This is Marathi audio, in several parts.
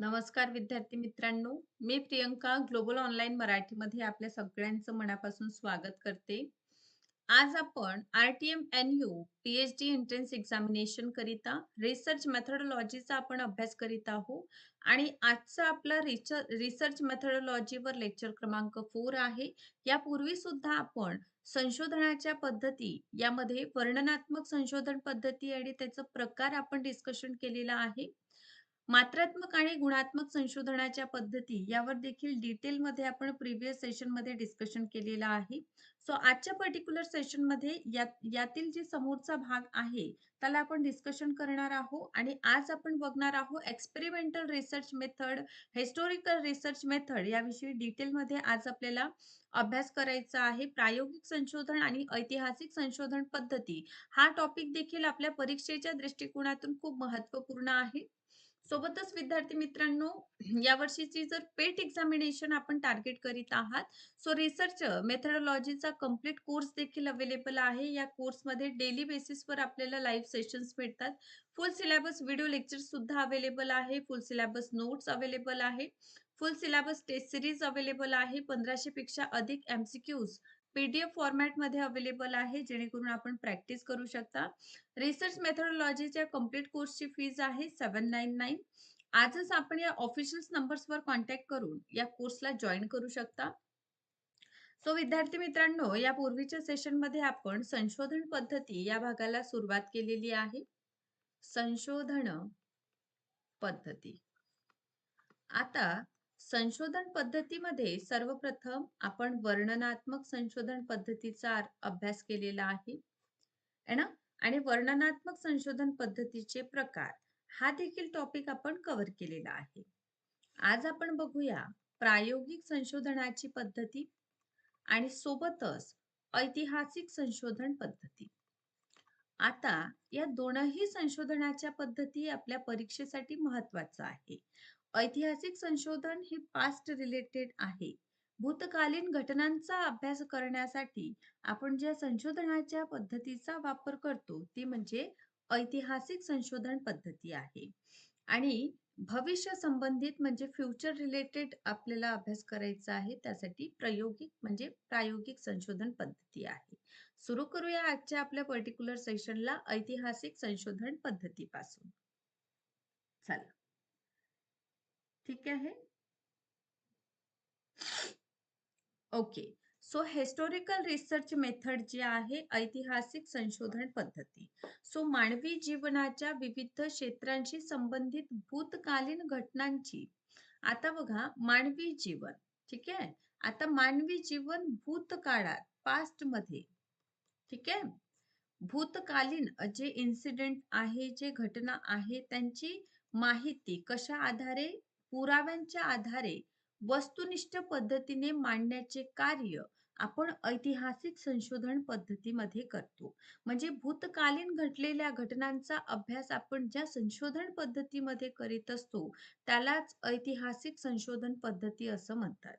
नमस्कार विद्यार्थी मित्रांनो. मी प्रियंका ग्लोबल ऑनलाईन मराठीमध्ये आपल्या सगळ्यांचं मनापासून स्वागत करते. आज आपण R T M N U P H D entrance examination करिता रिसर्च मेथडॉलॉजीचा आपण अभ्यास करीत आहोत. आणि आजचा आपला रिसर्च मेथडॉलॉजीवर लेक्चर क्रमांक फोर आहे. यापूर्वी सुद्धा आपण संशोधनाच्या पद्धती यामध्ये वर्णनात्मक संशोधन पद्धती आणि त्याचा प्रकार आपण डिस्कशन केलेला आहे. मात्रात्मक आणि गुणात्मक संशोधनाच्या पद्धती यावर देखील डिटेलमध्ये आपण प्रिव्हियस सेशनमध्ये डिस्कशन केलेला आहे. सो आजच्या पर्टिक्युलर सेशनमध्ये या, यातील जे समोरचा भाग आहे त्याला आपण डिस्कशन करणार आहोत आणि आज आपण बघणार आहोत experimental research method historical research method याविषयी डिटेलमध्ये आज आपल्याला अभ्यास करायचा आहे. प्रायोगिक संशोधन आणि ऐतिहासिक संशोधन पद्धती हा टॉपिक देखील आपल्या परीक्षेच्या दृष्टिकोनातून खूप महत्त्वपूर्ण आहे. सोबतच विद्यार्थी मित्रांनो यावर्षीची जर पेट एक्झामिनेशन आपण टार्गेट करीत आहात सो रिसर्च मेथडॉलॉजीचा कंप्लीट कोर्स देखील अवेलेबल आहे. या कोर्समध्ये डेली बेसिसवर आपल्याला लाईव्ह सेशन्स भेटतात फुल सिलेबस व्हिडिओ लेक्चर सुद्धा अवेलेबल आहे. फुल सिलेबस नोट्स अवेलेबल आहे. Full syllabus test series available आहे. पंधराशे पेक्षा अधिक एमसीक्यूज पीडीएफ फॉर्मॅटमध्ये अवेलेबल आहे जेणेकरून आपण प्रॅक्टिस करू शकता. रिसर्च मेथडॉलॉजीच्या कंप्लीट कोर्सची फीज आहे सेवन नाईन नाईन आजच आपण या ऑफिशियल नंबर्सवर कॉन्टॅक्ट करून या कोर्सला जॉईन करू शकता. सो विद्यार्थी मित्रांनो या पूर्वीच्या सेशनमध्ये आपण संशोधन पद्धती या भागाला सुरुवात केलेली आहे. संशोधन पद्धती. आता संशोधन पद्धतीमध्ये सर्वप्रथम आपण वर्णनात्मक संशोधन पद्धतीचा अभ्यास केलेला आहे. ना? आणि वर्णनात्मक संशोधन पद्धतीचे प्रकार हा देखील टॉपिक आपण कव्हर केलेला आहे. आज आपण बघूया प्रायोगिक संशोधनाची पद्धती आणि सोबतच ऐतिहासिक संशोधन पद्धती. आता या दोनही संशोधनाच्या पद्धती आपल्या परीक्षेसाठी महत्वाचं आहे. ऐतिहासिक संशोधन हे पास्ट रिलेटेड आहे. भूतकालीन घटनांचा अभ्यास करण्यासाठी आपण ज्या संशोधनाच्या पद्धतीचा वापर करतो ती म्हणजे ऐतिहासिक संशोधन पद्धती आहे. आणि भविष्य संबंधित म्हणजे फ्युचर रिलेटेड आपल्याला अभ्यास करायचा आहे त्यासाठी प्रायोगिक म्हणजे प्रायोगिक संशोधन पद्धती आहे. सुरू करूया आजच्या आपल्या पर्टिक्युलर सेशनला ऐतिहासिक संशोधन पद्धतीपासून. चला. ठीक आहे? Okay so historical research method जी आहे ऐतिहासिक संशोधन पद्धती. सो मानवी जीवनाच्या विविध क्षेत्रांशी संबंधित भूतकालीन घटनांची. आता बघा मानवी जीवन. ठीक आहे? आता मानवी जीवन भूतकाळात पास्टमध्ये. ठीक आहे? भूतकालीन जे इन्सिडेंट आहे जे घटना आहे त्यांची माहिती कशा आधारे पुराव्यांच्या आधारे वस्तुनिष्ठ पद्धतीने मांडण्याचे कार्य आपण ऐतिहासिक संशोधन पद्धतीमध्ये करतो. म्हणजे भूतकालीन घडलेल्या घटनांचा अभ्यास आपण ज्या संशोधन पद्धतीमध्ये करीत असतो त्यालाच ऐतिहासिक संशोधन पद्धती असं म्हणतात.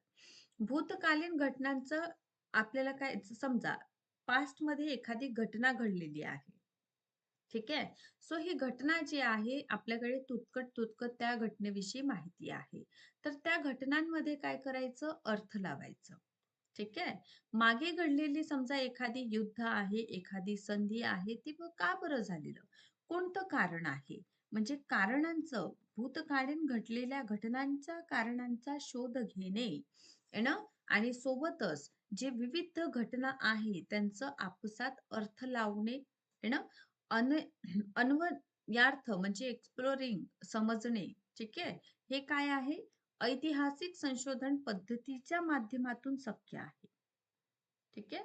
भूतकालीन घटनांचं आपल्याला काय समजा पास्टमध्ये एखादी घटना घडलेली आहे. ठीक आहे? सो ही घटना जी आहे आपल्याकडे तुटकट तुटकट त्या घटनेविषयी माहिती आहे. तर त्या घटनांमध्ये काय करायचं? अर्थ लावायचं. ठीक आहे? मागे घडलेली समजा एखादी युद्ध आहे एखादी संधी आहे ती का बरं झालेलं? कोणतं कारण आहे? म्हणजे कारणांचं भूतकालीन घडलेल्या घटनांच्या कारणांचा शोध घेणे ना? आणि सोबतच जे विविध घटना आहे त्यांचं आपसात अर्थ लावणे ना? अन अन्वयार्थ म्हणजे एक्सप्लोरिंग समजणे ठीक आहे? हे काय आहे? ऐतिहासिक संशोधन पद्धतीच्या माध्यमातून शक्य आहे. ठीक आहे?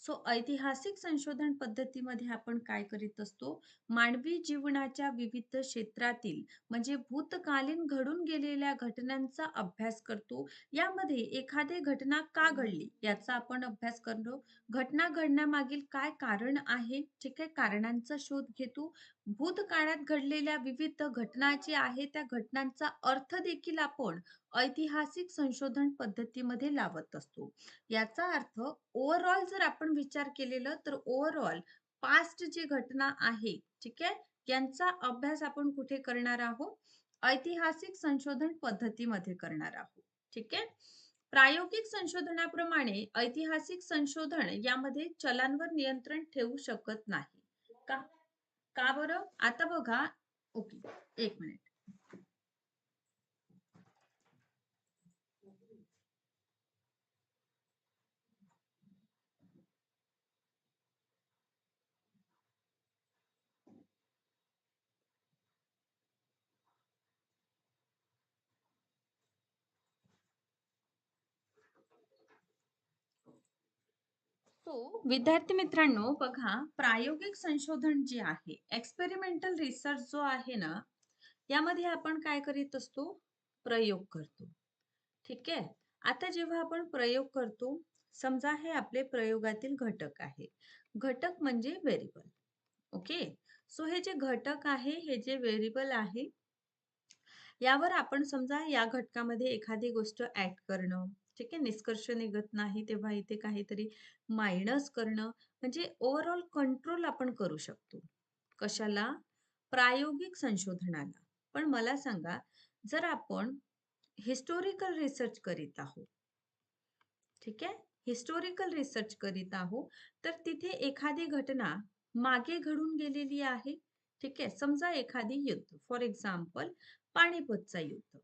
सो ऐतिहासिक संशोधन पद्धतीमध्ये आपण काय करीत असतो? मानवी जीवनाच्या विविध क्षेत्रातील म्हणजे भूतकालीन घडून गेलेल्या घटनांचा अभ्यास करतो. यामध्ये एखादी घटना का घडली? याचा आपण अभ्यास करतो. घटना घडण्यामागील काय कारण आहे? ठीक आहे कारणांचा शोध घेतो. भूतकाळात घडलेल्या विविध घटना जे आहे त्या घटनांचा अर्थ देखील आपण ऐतिहासिक संशोधन पद्धतीमध्ये लावत असतो. याचा अर्थ ओव्हरऑल जर आपण विचार केलेलं तर ओव्हरऑल पास्ट जी घटना आहे ठीक आहे? यांचा अभ्यास आपण कुठे करणार आहोत? ऐतिहासिक संशोधन पद्धतीमध्ये करणार आहोत ठीक आहे? प्रायोगिक संशोधनाप्रमाणे ऐतिहासिक संशोधन यामध्ये चलांवर नियंत्रण ठेवू शकत नाही. का? का बरं? आता बघा. ओके. एक मिनिट. सो विद्यार्थी मित्रांनो बघा प्रायोगिक संशोधन जे आहे एक्सपेरिमेंटल रिसर्च जो आहे ना यामध्ये आपण काय करीत असतो? प्रयोग करतो. ठीक आहे? आता जेव्हा आपण प्रयोग करतो समजा हे आपले प्रयोगातील घटक आहे. घटक म्हणजे व्हेरिएबल ओके? सो हे जे घटक आहे हे जे व्हेरिएबल आहे यावर आपण समजा या घटकामध्ये एखादी गोष्ट ऍड करणं ठीक आहे निष्कर्ष निघत नाही तेव्हा इथे काहीतरी मायनस करणं म्हणजे ओव्हरऑल कंट्रोल आपण करू शकतो. कशाला? प्रायोगिक संशोधनाला. पण मला सांगा जर आपण हिस्टोरिकल रिसर्च करीत आहोत ठीक आहे हिस्टोरिकल रिसर्च करीत आहोत तर तिथे एखादी घटना मागे घडून गेलेली आहे ठीक आहे समजा एखादी युद्ध फॉर एक्झाम्पल पाणीपतचा युद्ध.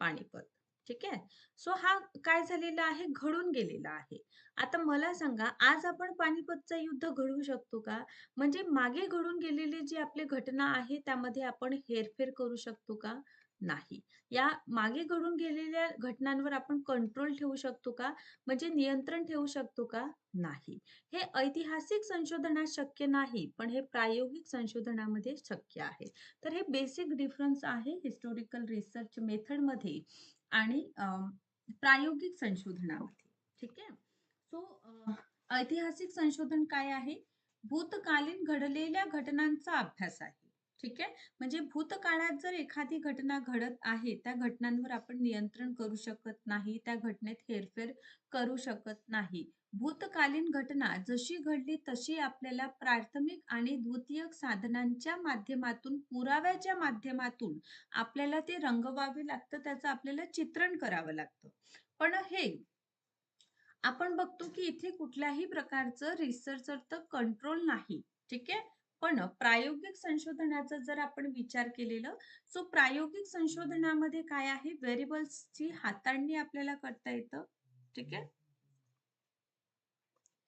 पाणीपत. ठीक आहे? सो हा काय झालेला आहे? घडून गेलेला आहे. आता मला सांगा आज आपण पानिपतचं युद्ध घडवू शकतो का? म्हणजे मागे घडून गेलेली जी आपली घटना आहे त्यामध्ये आपण हेरफेर करू शकतो का? नाही. या मागे घडून गेलेल्या घटनांवर आपण कंट्रोल ठेवू शकतो का? म्हणजे नियंत्रण ठेवू शकतो का? नाही. हे ऐतिहासिक संशोधनात शक्य नाही पण हे प्रायोगिक संशोधनामध्ये शक्य आहे. तर हे बेसिक डिफरन्स आहे हिस्टोरिकल रिसर्च मेथडमध्ये आणि प्रायोगिक संशोधनामध्ये ठीक आहे? सो ऐतिहासिक संशोधन काय आहे? भूतकालीन घडलेल्या घटनांचा अभ्यास आहे. ठीक आहे? म्हणजे भूतकाळात जर एखादी घटना घडत आहे त्या घटनांवर आपण नियंत्रण करू शकत नाही त्या घटनेत हेरफेर करू शकत नाही. भूतकालीन घटना जशी घडली तशी आपल्याला प्राथमिक आणि द्वितीयक साधनांच्या माध्यमातून पुराव्याच्या माध्यमातून आपल्याला ते रंगवावे लागतं त्याचं आपल्याला चित्रण करावं लागतं. पण हे आपण बघतो की इथे कुठल्याही प्रकारचं रिसर्चर कंट्रोल नाही ठीक आहे? पण प्रायोगिक संशोधनाचा जर आपण विचार केलेलं सो प्रायोगिक संशोधनामध्ये काय आहे? व्हेरिएबल्सची हाताळणी आपल्याला करता येतं ठीक आहे?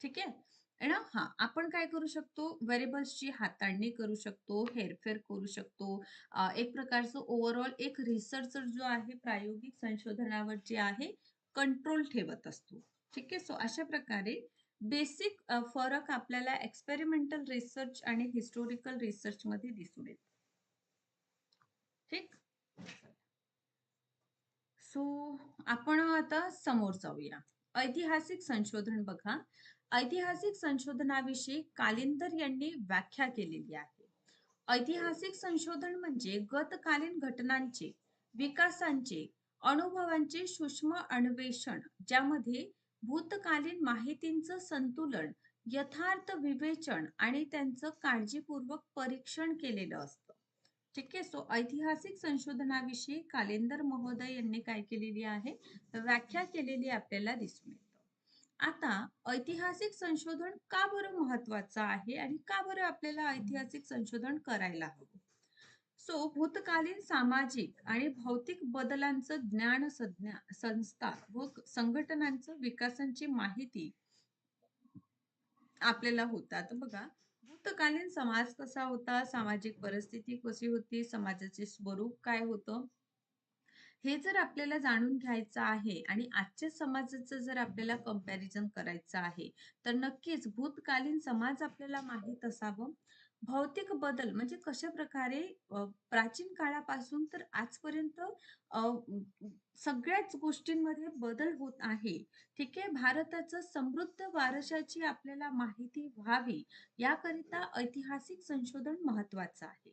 ठीक आहे? ना हा आपण काय करू शकतो? व्हेरिएबल्सची हाताळणी करू शकतो हेरफेर करू शकतो. एक प्रकारचं ओव्हरऑल एक रिसर्चर जो आहे प्रायोगिक संशोधनावर जे आहे कंट्रोल ठेवत असतो. ठीक आहे? सो अशा प्रकारे बेसिक फरक आपल्याला एक्सपेरिमेंटल रिसर्च आणि हिस्टोरिकल रिसर्च मध्ये दिसून येतो. ठीक? सो आपण आता समोर जाऊया. ऐतिहासिक संशोधन बघा. ऐतिहासिक संशोधनाविषयी कालिंदर यांनी व्याख्या केलेली आहे. ऐतिहासिक संशोधन म्हणजे गतकालीन घटनांचे विकासांचे अनुभवांचे सूक्ष्म अन्वेषण ज्यामध्ये भूतकालीन माहितींचं संतुलन यथार्थ विवेचन आणि त्यांचं काळजीपूर्वक परीक्षण केलेलं असतं. ठीक आहे सो ऐतिहासिक संशोधनाविषयी कालेंदर महोदय यांनी काय केलेली आहे? व्याख्या केलेली आपल्याला दिसून येते. आता ऐतिहासिक संशोधन का बरं महत्वाचं आहे आणि का बरं आपल्याला ऐतिहासिक संशोधन करायला हवं? सो भूतकालीन सामाजिक आणि भौतिक बदलांचं ज्ञान संज्ञा संस्था व संघटनांचं विकासांची माहिती आपल्याला होतात. बघा भूतकालीन समाज कसा होता? सामाजिक परिस्थिती कशी होती? समाजाचे स्वरूप काय होतं? हे जर आपल्याला जाणून घ्यायचं आहे आणि आजच्या समाजाचं जर आपल्याला कंपॅरिझन करायचं आहे तर नक्कीच भूतकालीन समाज आपल्याला माहीत असावं. भौतिक बदल म्हणजे कशा प्रकारे प्राचीन काळापासून तर आजपर्यंत सगळ्याच गोष्टींमध्ये बदल होत आहे. ठीक आहे? भारताचं समृद्ध वारशाची आपल्याला माहिती व्हावी याकरिता ऐतिहासिक संशोधन महत्वाचं आहे.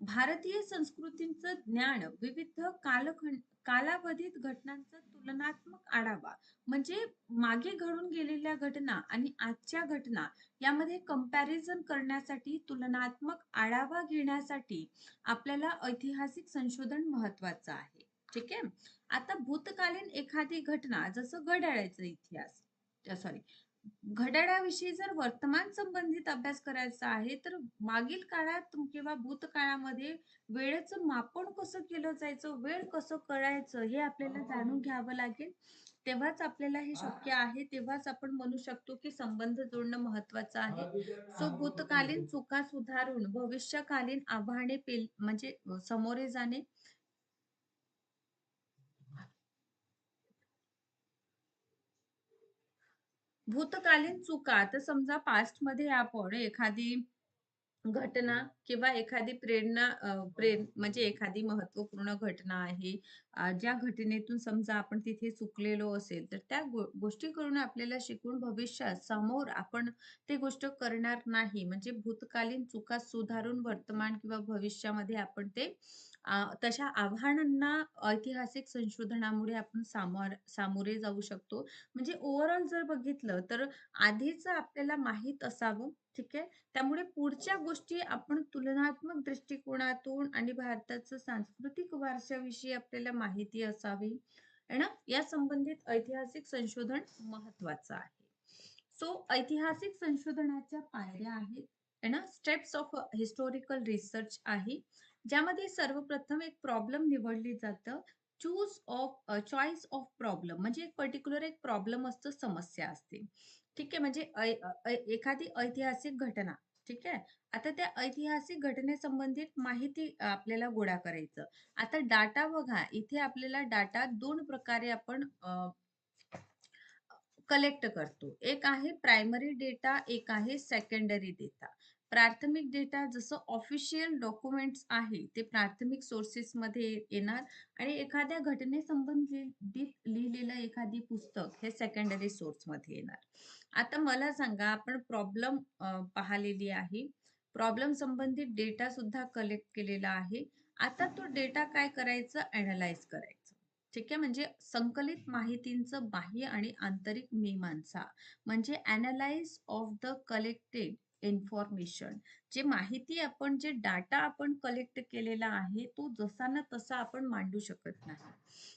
भारतीय संस्कृतींचं ज्ञान विविध कालखंड कालावधीत घटनांचा तुलनात्मक आढावा म्हणजे मागे घडून गेलेल्या घटना आणि आजच्या घटना यामध्ये कंपॅरिझन करण्यासाठी तुलनात्मक आढावा घेण्यासाठी आपल्याला ऐतिहासिक संशोधन महत्वाचं आहे. ठीक आहे? आता भूतकालीन एखादी घटना जसं घड्याळाचा इतिहास सॉरी घड्याळाविषयी जर वर्तमान संबंधित अभ्यास करायचा आहे तर मागील काळात किंवा भूतकाळामध्ये वेळेचं मापन कसं केलं जायचं वेळ कसं कळायचं हे आपल्याला जाणून घ्यावं लागेल. तेव्हाच आपल्याला हे शक्य आहे तेव्हाच आपण म्हणू शकतो की संबंध जोडणं महत्वाचं आहे. सो भूतकालीन चुका सुधारून भविष्यकालीन आव्हाने पेल म्हणजे समोरे जाणे भूतकालीन चुका तर समजा पास्टमध्ये आपण एखादी घटना किंवा एखादी प्रेरणा प्रेर म्हणजे एखादी महत्त्वपूर्ण घटना आहे ज्या घटनेतून समजा आपण तिथे चुकलेलो असेल तर त्या गो गोष्टी करून आपल्याला शिकून भविष्यात समोर आपण ते गोष्ट करणार नाही. म्हणजे भूतकालीन चुका सुधारून वर्तमान किंवा भविष्यामध्ये आपण ते तशा आव्हानांना ऐतिहासिक संशोधनामुळे आपण सामोर सामोरे जाऊ शकतो. म्हणजे ओव्हरऑल जर बघितलं तर आधीच आपल्याला माहीत असावं ठीक आहे? त्यामुळे पुढच्या गोष्टी आपण तुलनात्मक दृष्टिकोनातून आणि भारताचं सांस्कृतिक वारशाविषयी आपल्याला माहिती असावी है ना? या संबंधित ऐतिहासिक संशोधन महत्वाचं आहे. सो ऐतिहासिक संशोधनाच्या पायऱ्या आहेत है ना? स्टेप्स ऑफ हिस्टोरिकल रिसर्च आहे. ज्यामध्ये सर्वप्रथम एक प्रॉब्लेम निवडली जातं. Choose of choice of problem म्हणजे एक पर्टिक्युलर एक प्रॉब्लेम असतो समस्या असते. ठीक आहे? म्हणजे एखादी ऐतिहासिक घटना. ठीक आहे? आता त्या ऐतिहासिक घटनेसंबंधित माहिती आपल्याला गोळा करायचं. आता डाटा बघा. इथे आपल्याला डाटा दोन प्रकारे आपण कलेक्ट करतो. एक आहे प्रायमरी डेटा एक आहे सेकंडरी डेटा प्राथमिक डेटा जसं ऑफिशियल डॉक्युमेंट्स आहे ते प्राथमिक सोर्सेस मध्ये येणार. आणि एखाद्या घटनेसंबंधित लिहिलेलं एखादी पुस्तक हे सेकंडरी सोर्समध्ये येणार. आता मला सांगा आपण प्रॉब्लेम पाहिलेली आहे. प्रॉब्लेम संबंधित डेटा सुद्धा कलेक्ट केलेला आहे. आता तो डेटा काय करायचं? अनालाइज करायचं. ठीक आहे? म्हणजे संकलित माहितींचं बाह्य आणि आंतरिक मीमांसा. म्हणजे analyse of the collected information जे माहिती आपण जे डाटा आपण कलेक्ट केलेला आहे तो जसा ना तसा आपण मांडू शकत नाही.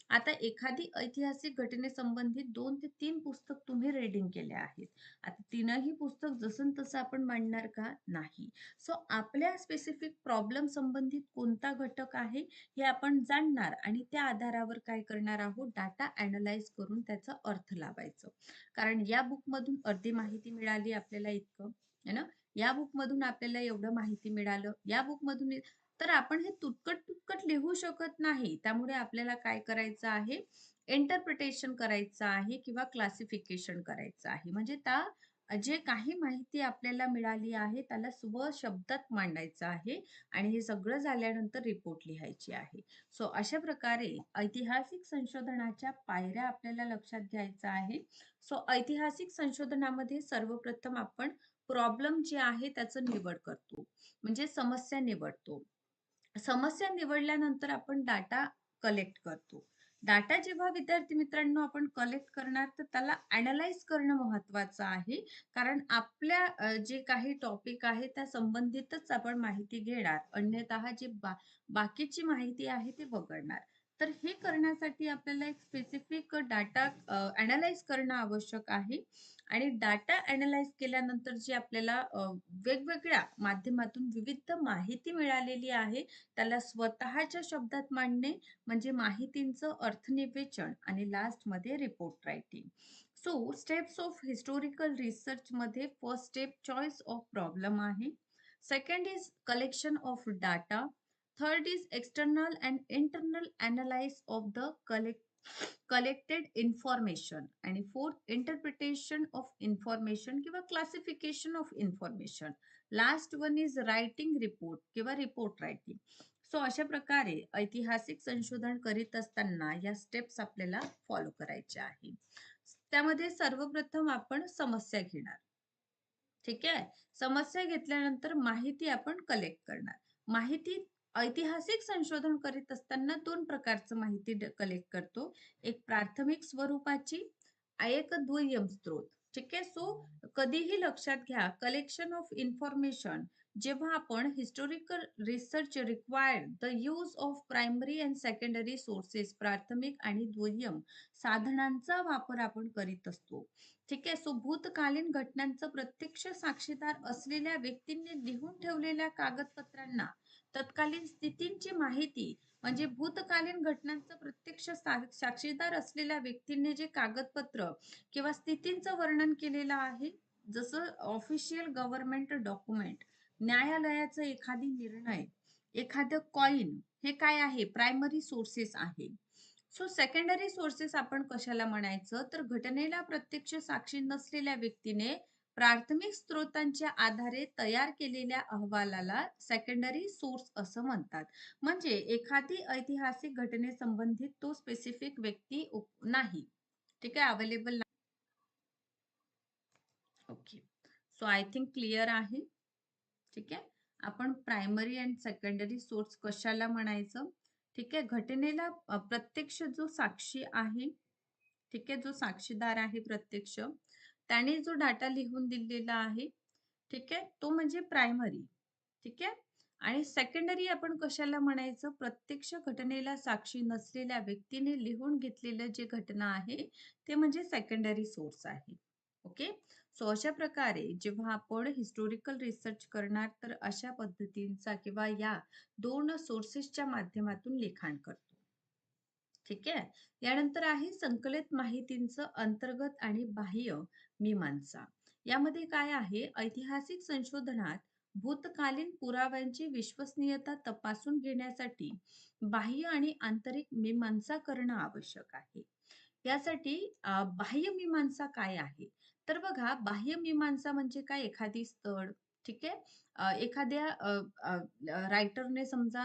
आता एखादी ऐतिहासिक घटनेसंबंधित दोन ते तीन पुस्तक तुम्ही रीडिंग केले आहेत. आता तीनही पुस्तक जसं तसं आपण मांडणार का? नाही. सो आपल्या स्पेसिफिक प्रॉब्लेम संबंधित कोणता घटक आहे हे आपण जाणणार आणि त्या आधारावर काय करणार आहोत? डाटा अनालाइज करून त्याचा अर्थ लावायचं. कारण या बुक मधून अर्धी माहिती मिळाली आपल्याला इतकं. है ना? या बुक मधून आपल्याला एवढं माहिती मिळालं. या बुक मधून तर आपण हे तुटकट तुटकट लिहू शकत नाही. त्यामुळे आपल्याला काय करायचं आहे? इंटरप्रिटेशन करायचं आहे किंवा क्लासिफिकेशन करायचं आहे. म्हणजे त्या जे काही माहिती आपल्याला मिळाली आहे त्याला स्व शब्दात मांडायचं आहे आणि हे सगळं झाल्यानंतर रिपोर्ट लिहायची आहे. सो अशा प्रकारे ऐतिहासिक संशोधनाच्या पायऱ्या आपल्याला लक्षात घ्यायचा आहे. सो ऐतिहासिक संशोधनामध्ये सर्वप्रथम आपण प्रॉब्लेम जे आहे त्याचं निवड करतो. म्हणजे समस्या निवडतो. समस्या निवडल्यानंतर आपण डाटा कलेक्ट करतो. डाटा जेव्हा विद्यार्थी मित्रांनो आपण कलेक्ट करणार तर त्याला अनालाइज करणं महत्वाचं आहे. कारण आपल्या जे काही टॉपिक आहे त्या संबंधितच आपण माहिती घेणार. अन्यथा जे बा बाकीची माहिती आहे ते वगळणार. तर हे करण्यासाठी आपल्याला एक स्पेसिफिक डाटा अनालाइज करणं आवश्यक आहे. आणि डाटा अनालाइज केल्यानंतर जी आपल्याला वेगवेगळ्या माध्यमातून विविध माहिती मिळालेली आहे त्याला स्वतःच्या शब्दात मांडणे म्हणजे माहितींचं अर्थनिवेचन आणि लास्टमध्ये report writing so steps of historical research मध्ये first step choice of problem आहे. Second is collection of data third is external and internal analysis of the collect collected information आणि फोर्थ इंटरप्रिटेशन ऑफ इन्फॉर्मेशन किंवा classification of information last one is writing report किंवा रिपोर्ट रायटिंग सो अशा प्रकारे ऐतिहासिक संशोधन करीत असताना या स्टेप्स आपल्याला फॉलो करायच्या आहे. त्यामध्ये सर्वप्रथम आपण समस्या घेणार. ठीक आहे? समस्या घेतल्यानंतर माहिती आपण कलेक्ट करणार. माहिती ऐतिहासिक संशोधन करीत असताना दोन प्रकारचं माहिती कलेक्ट करतो. एक प्राथमिक स्वरूपाची एक दुय्यम स्त्रोत ठीक आहे? सो कधीही लक्षात घ्या कलेक्शन ऑफ इन्फॉर्मेशन जेव्हा आपण historical research required the use of primary and secondary sources प्राथमिक आणि दुय्यम साधनांचा वापर आपण करीत असतो. ठीक आहे? सो भूतकालीन घटनांचं प्रत्यक्ष साक्षीदार असलेल्या व्यक्तींनी लिहून ठेवलेल्या कागदपत्रांना तत्कालीन स्थितींची माहिती म्हणजे भूतकालीन घटनांचं प्रत्यक्ष साक्षीदार असलेल्या व्यक्तींनी जे कागदपत्र किंवा स्थितींचं वर्णन केलेलं आहे जसं ऑफिशियल गव्हर्नमेंट डॉक्युमेंट न्यायालयाचं एखादी निर्णय एखादं कॉइन हे काय आहे? प्रायमरी सोर्सेस आहे. सो सेकंडरी सोर्सेस आपण कशाला म्हणायचं? तर घटनेला प्रत्यक्ष साक्षी नसलेल्या व्यक्तीने प्राथमिक स्त्रोतांच्या आधारे तयार केलेल्या अहवालाला सेकंडरी सोर्स असं म्हणतात. म्हणजे एखादी ऐतिहासिक घटने संबंधित तो स्पेसिफिक व्यक्ती नाही. ठीक आहे? Available okay so I think clear आहे. ठीक आहे? आपण प्रायमरी अँड सेकंडरी सोर्स कशाला म्हणायचं? ठीक आहे? घटनेला प्रत्यक्ष जो साक्षी आहे ठीक आहे? जो साक्षीदार आहे प्रत्यक्ष त्याने जो डाटा लिहून दिलेला आहे ठीक आहे तो म्हणजे प्रायमरी ठीक आहे? आणि सेकंडरी आपण कशाला म्हणायचं? प्रत्यक्ष घटनेला साक्षी नसलेल्या व्यक्तीने लिहून घेतलेलं जे घटना आहे ते म्हणजे सेकंडरी सोर्स आहे ओके? सो अशा प्रकारे जेव्हा आपण हिस्टोरिकल रिसर्च करणार तर अशा पद्धतींचा किंवा या दोन सोर्सेसच्या माध्यमातून लिखाण करतो ठीक आहे? यानंतर आहे संकलित माहितींचं अंतर्गत आणि बाह्य मीमांसा. यामध्ये काय आहे? ऐतिहासिक संशोधनात भूतकालीन पुराव्यांची विश्वसनीयता तपासून घेण्यासाठी बाह्य आणि आंतरिक मीमांसा करणं आवश्यक आहे. यासाठी बाह्य मीमांसा काय आहे? तर बघा बाह्य मीमांसा म्हणजे काय? एखादी स्थळ ठीक आहे? एखाद्या रायटरने समजा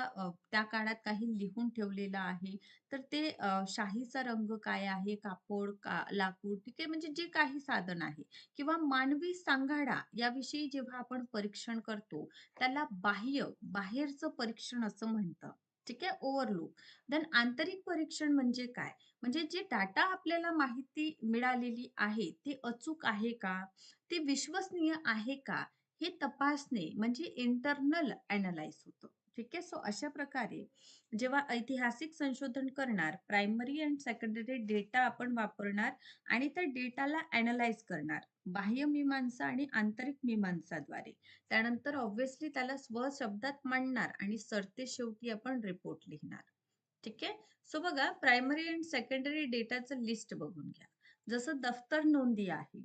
त्या काळात काही लिहून ठेवलेलं आहे तर ते शाहीचा रंग काय आहे? कापड का लाकूड ठीक आहे? म्हणजे जे काही साधन आहे. किंवा मानवी सांगाडा याविषयी जेव्हा आपण परीक्षण करतो त्याला बाह्य बाहेरचं परीक्षण असं म्हणतं ठीक आहे? ओव्हरलुक देन आंतरिक परीक्षण म्हणजे काय? म्हणजे जे डाटा आपल्याला माहिती मिळालेली आहे ती अचूक आहे का? ती विश्वसनीय आहे का? हे तपासणे म्हणजे इंटरनल अनालाइज होतं. ठीक आहे? सो अशा प्रकारे जेव्हा ऐतिहासिक संशोधन करणार प्रायमरी अँड सेकंडरी डेटा आपण वापरणार आणि त्या डेटाला अनालाइज करणार बाह्य मीमांसा आणि आंतरिक मीमांसाद्वारे. त्यानंतर ऑब्व्हियसली त्याला स्व शब्दात मांडणार आणि सरते शेवटी आपण रिपोर्ट लिहिणार. ठीक आहे? सो बघा प्रायमरी अँड सेकंडरी डेटाचं लिस्ट बघून घ्या. जसं दफ्तर नोंदी आहे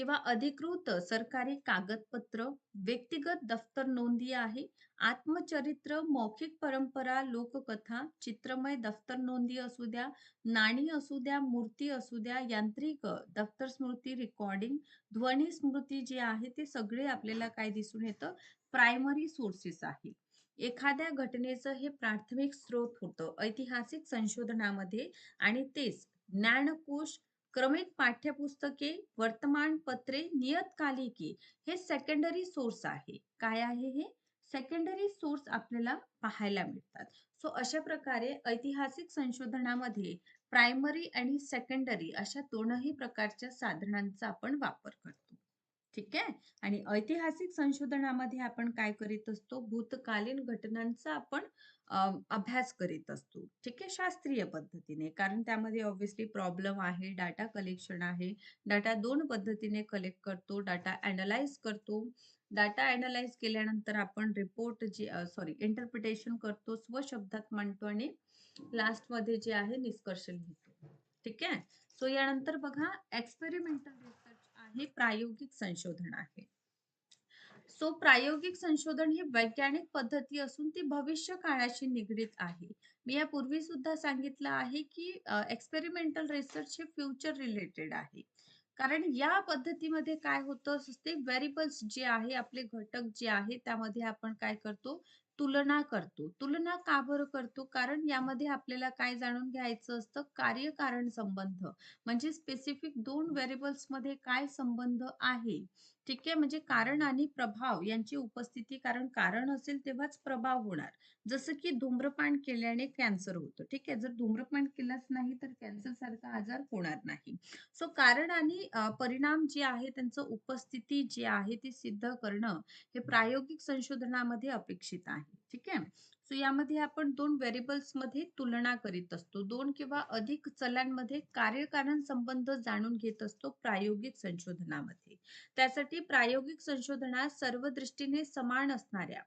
किंवा अधिकृत सरकारी कागदपत्र व्यक्तिगत दफ्तर नोंदी आहे आत्मचरित्र मौखिक परंपरा लोककथा चित्रमय दफ्तर नोंदी असू द्या नाणी असू द्या मूर्ती असू द्या यांत्रिक दफ्तर स्मृती रेकॉर्डिंग ध्वनी स्मृती जी आहे ते सगळे आपल्याला काय दिसून येतं? प्रायमरी सोर्सेस आहे. एखाद्या घटनेचं हे प्राथमिक स्रोत होतं ऐतिहासिक संशोधनामध्ये आणि तेच ज्ञानकोश क्रमिक पाठ्यपुस्तके वर्तमानपत्रे नियतकालिके हे सेकंडरी सोर्स आहे. काय आहे हे? सेकंडरी सोर्स आपल्याला पाहायला मिळतात. सो अशा प्रकारे ऐतिहासिक संशोधनामध्ये प्रायमरी आणि सेकंडरी अशा दोनही प्रकारच्या साधनांचा आपण वापर करतो. ठीक आहे? आणि ऐतिहासिक संशोधनामध्ये आपण काय करीत असतो? भूतकालीन घटनांचा आपण अभ्यास करीत असतो. ठीक आहे? शास्त्रीय पद्धतीने. कारण त्यामध्ये ऑब्व्हियसली प्रॉब्लेम आहे डाटा कलेक्शन आहे. डाटा दोन पद्धतीने कलेक्ट करतो. डाटा अनालाइज करतो. डाटा अनालाइज केल्यानंतर आपण रिपोर्ट जे सॉरी इंटरप्रिटेशन करतो. स्वशब्दात मांडतो आणि लास्टमध्ये जे आहे निष्कर्ष लिहितो. ठीक आहे? सो यानंतर बघा एक्सपेरिमेंटल आहे प्रायोगिक संशोधन आहे. सो प्रायोगिक संशोधन ही वैज्ञानिक पद्धती असून ती भविष्य काळाशी निगडीत आहे. मी यापूर्वी सुद्धा सांगितलं आहे की एक्सपेरिमेंटल रिसर्च हे फ्युचर रिलेटेड आहे. कारण या पद्धतीमध्ये काय होतं ते व्हेरिबल्स जे आहे आपले घटक जे आहे त्यामध्ये आपण काय करतो तुलना करतो. तुलना का बरं करतो? कारण यामध्ये आपल्याला काय जाणून घ्यायचं असतं? कार्यकारण संबंध. म्हणजे स्पेसिफिक दोन व्हेरिएबल्समध्ये काय संबंध आहे? ठीक आहे? म्हणजे कारण आणि प्रभाव यांची उपस्थिती कारण कारण असेल तेव्हाच प्रभाव होणार. जसं की धूम्रपान केल्याने कॅन्सर होतो ठीक आहे? जर धूम्रपान केलंच नाही तर कॅन्सर सारखा आजार होणार नाही. सो कारण आणि परिणाम जे आहे त्यांचं उपस्थिती जी आहे ती सिद्ध करणं हे प्रायोगिक संशोधनामध्ये अपेक्षित आहे ठीक आहे? सो यामध्ये आपण दोन व्हेरिएबल्समध्ये तुलना करीत असतो. दोन किंवा अधिक चलांमध्ये कार्यकारण संबंध जाणून घेत असतो प्रायोगिक संशोधनामध्ये. त्यासाठी प्रायोगिक संशोधनात सर्व दृष्टीने समान असणाऱ्या.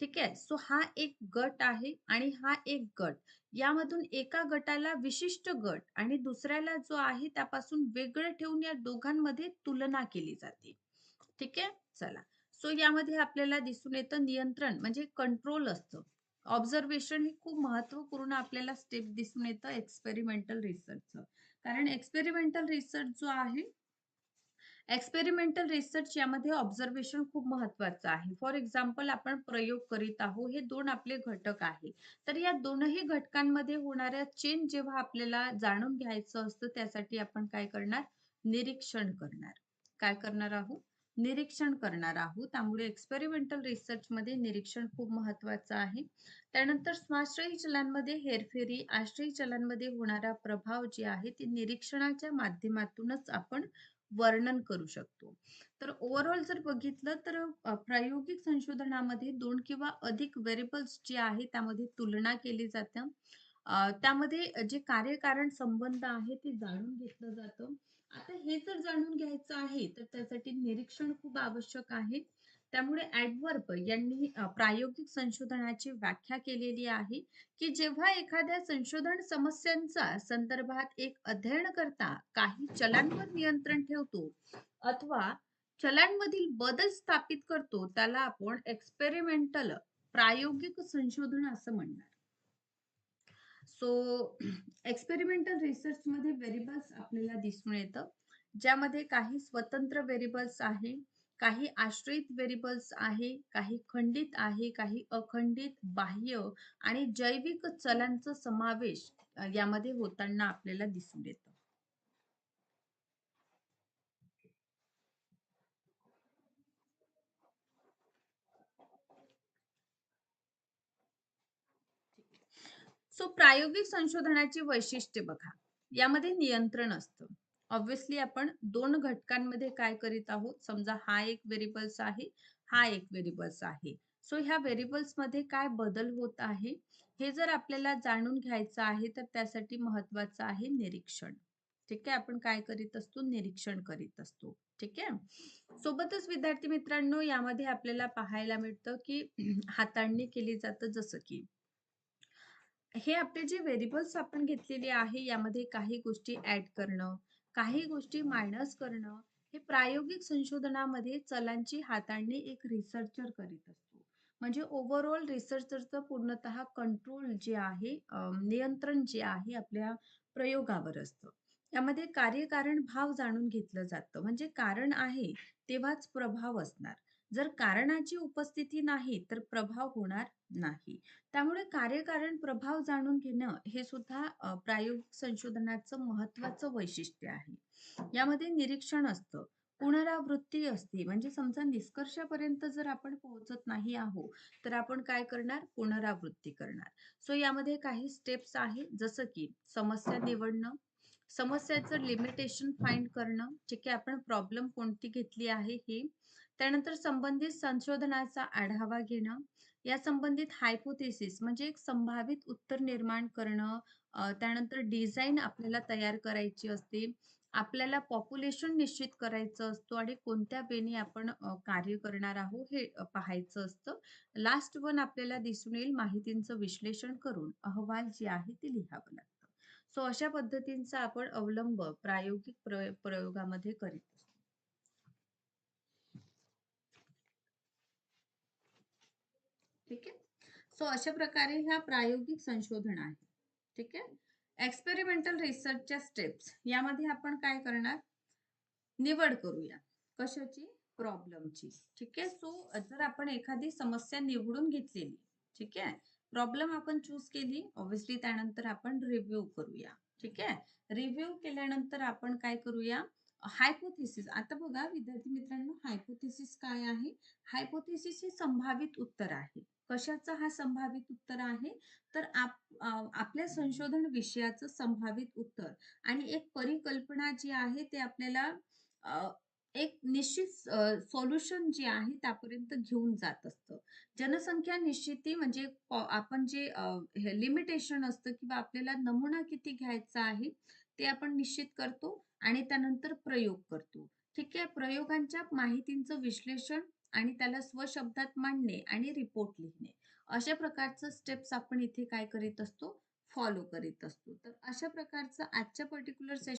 ठीक आहे? सो हा एक गट आहे आणि हा एक गट. यामधून एका गटाला विशिष्ट गट आणि दुसऱ्याला जो आहे त्यापासून वेगळं ठेवून या दोघांमध्ये तुलना केली जाते. ठीक आहे? चला. सो यामध्ये आपल्याला दिसून येतं नियंत्रण म्हणजे कंट्रोल असतं. ऑब्झर्वेशन हे खूप महत्त्वपूर्ण आपल्याला स्टेप दिसून येतं एक्सपेरिमेंटल रिसर्चचं कारण एक्सपेरिमेंटल रिसर्च जो आहे एक्सपेरिमेंटल रिसर्च यामध्ये ऑब्झर्वेशन खूप महत्वाचं आहे. फॉर एक्झाम्पल आपण प्रयोग करीत आहोत हे दोन आपले घटक आहे. तर या दोनही घटकांमध्ये होणाऱ्या चेंज जेव्हा आपल्याला जाणून घ्यायचं असतं त्यासाठी आपण काय करणार? निरीक्षण करणार. काय करणार आहोत? निरीक्षण करणार आहोत. त्यामुळे एक्सपेरिमेंटल रिसर्च मध्ये निरीक्षण खूप महत्वाचं आहे. त्यानंतर स्वाश्रयी चलांमध्ये हेरफेरी आश्रयी चलांमध्ये होणारा प्रभाव जे आहे ते निरीक्षणाच्या माध्यमातूनच आपण वर्णन करू शकतो. तर ओव्हरऑल जर बघितलं तर प्रायोगिक संशोधनामध्ये दोन किंवा अधिक व्हेरिएबल्स जे आहे त्यामध्ये तुलना केली जाते. त्यामध्ये जे कार्यकारण संबंध आहे ते जाणून घेतलं जातं. आता हे जर जाणून घ्यायचं आहे तर त्यासाठी निरीक्षण खूप आवश्यक आहे. त्यामुळे ऍडवर्ब यांनी प्रायोगिक संशोधनाची व्याख्या केलेली आहे की जेव्हा एखाद्या संशोधन समस्यांचा संदर्भात एक अध्ययन करता काही चलांवर नियंत्रण ठेवतो अथवा चलांमधील बदल स्थापित करतो त्याला आपण एक्सपेरिमेंटल प्रायोगिक संशोधन असं म्हणणार. सो एक्सपेरिमेंटल रिसर्च मध्ये व्हेरिबल्स आपल्याला दिसून येतं. ज्यामध्ये काही स्वतंत्र व्हेरिबल्स आहे काही आश्रित व्हेरिबल्स आहे काही खंडित आहे काही अखंडित बाह्य आणि जैविक चलांचा समावेश यामध्ये होताना आपल्याला दिसून येत. सो प्रायोगिक संशोधनाची वैशिष्ट्ये बघा. यामध्ये नियंत्रण असतं. ऑब्व्हियसली आपण दोन घटकांमध्ये काय करीत आहोत? समजा हा एक व्हेरिएबल्स आहे हा एक व्हेरिएबल्स आहे. सो ह्या व्हेरिएबल्समध्ये काय बदल होत आहे? हे जर आपल्याला जाणून घ्यायचं आहे तर त्यासाठी महत्वाचं आहे निरीक्षण. ठीक आहे? आपण काय करीत असतो? निरीक्षण करीत असतो. ठीक आहे? सोबतच विद्यार्थी मित्रांनो यामध्ये आपल्याला पाहायला मिळतं की हाताळणी केली जातं जसं की हे आपले जे व्हेरिएबल्स आपण घेतलेले आहे यामध्ये काही गोष्टी ऍड करणं काही गोष्टी मायनस करणं हे प्रायोगिक संशोधनामध्ये चलांची हाताळणी एक रिसर्चर करीत असतो. म्हणजे ओव्हरऑल रिसर्चरचं पूर्णतः कंट्रोल जे आहे नियंत्रण जे आहे आपल्या प्रयोगावर असतं. यामध्ये कार्यकारण भाव जाणून घेतलं जातं. म्हणजे कारण आहे तेव्हाच प्रभाव असणार. जर कारणाची उपस्थिती नाही तर प्रभाव होणार नाही. त्यामुळे कार्यकारण प्रभाव जाणून घेणं हे सुद्धा प्रायोगिक संशोधनाचं महत्वाचं वैशिष्ट्य आहे. यामध्ये निरीक्षण असतं पुनरावृत्ती असते. म्हणजे समजा निष्कर्षापर्यंत जर आपण पोहोचत नाही आहोत तर आपण काय करणार? पुनरावृत्ती करणार. सो यामध्ये काही स्टेप्स आहेत. जसं की समस्या निवडणं समस्याचं लिमिटेशन फाइंड करणं ठीक आहे आपण प्रॉब्लेम कोणती घेतली आहे हे त्यानंतर संबंधित संशोधनाचा आढावा घेणं या संबंधित हायपोथेसिस म्हणजे एक संभावित उत्तर निर्माण करणं त्यानंतर डिझाईन आपल्याला तयार करायची असते आपल्याला पॉप्युलेशन निश्चित करायचं असतो आणि कोणत्या वेने आपण कार्य करणार आहोत हे पाहायचं असतं. लास्ट वन आपल्याला दिसून येईल माहितींचं विश्लेषण करून. अहवाल जे आहे ते लिहावं लागतं. सो अशा पद्धतींचा आपण अवलंब प्रायोगिक प्रयोगामध्ये करीत असतो ठीक आहे सो अशा प्रकारे ह्या प्रायोगिक संशोधन आहे. ठीक आहे? एक्सपेरिमेंटल रिसर्चच्या स्टेप्स यामध्ये आपण काय करणार? निवड करूया. कशाची? प्रॉब्लेमची ठीक आहे? सो जर आपण एखादी समस्या निवडून घेतलेली ठीक आहे? प्रॉब्लेम आपण चूज केली ऑब्व्हियसली त्यानंतर आपण रिव्ह्यू करूया. ठीक आहे? रिव्ह्यू केल्यानंतर आपण काय करूया? हायपोथेसिस. आता बघा विद्यार्थी मित्रांनो हायपोथेसिस काय आहे? हायपोथेसिस हे संभावित उत्तर आहे. कशाचं हा संभावित उत्तर आहे? तर आप आपल्या संशोधन विषयाचं संभावित उत्तर. आणि एक परिकल्पना जी आहे ते आपल्याला एक निश्चित सोल्युशन जे आहे त्यापर्यंत घेऊन जात असतं. जनसंख्या निश्चिती म्हणजे आपण जे लिमिटेशन असतं किंवा आपल्याला नमुना किती घ्यायचा आहे ते आपण निश्चित करतो. आणि त्यानंतर प्रयोग करतो. ठीक आहे? प्रयोगांच्या माहितींचं विश्लेषण आणि त्याला स्वशब्दात मांडणे आणि रिपोर्ट लिहिणे. अशा प्रकारचं स्टेप्स आपण इथे काय करीत असतो? फॉलो करीत असतो. तर अशा प्रकारचं आजच्या पर्टिक्युलर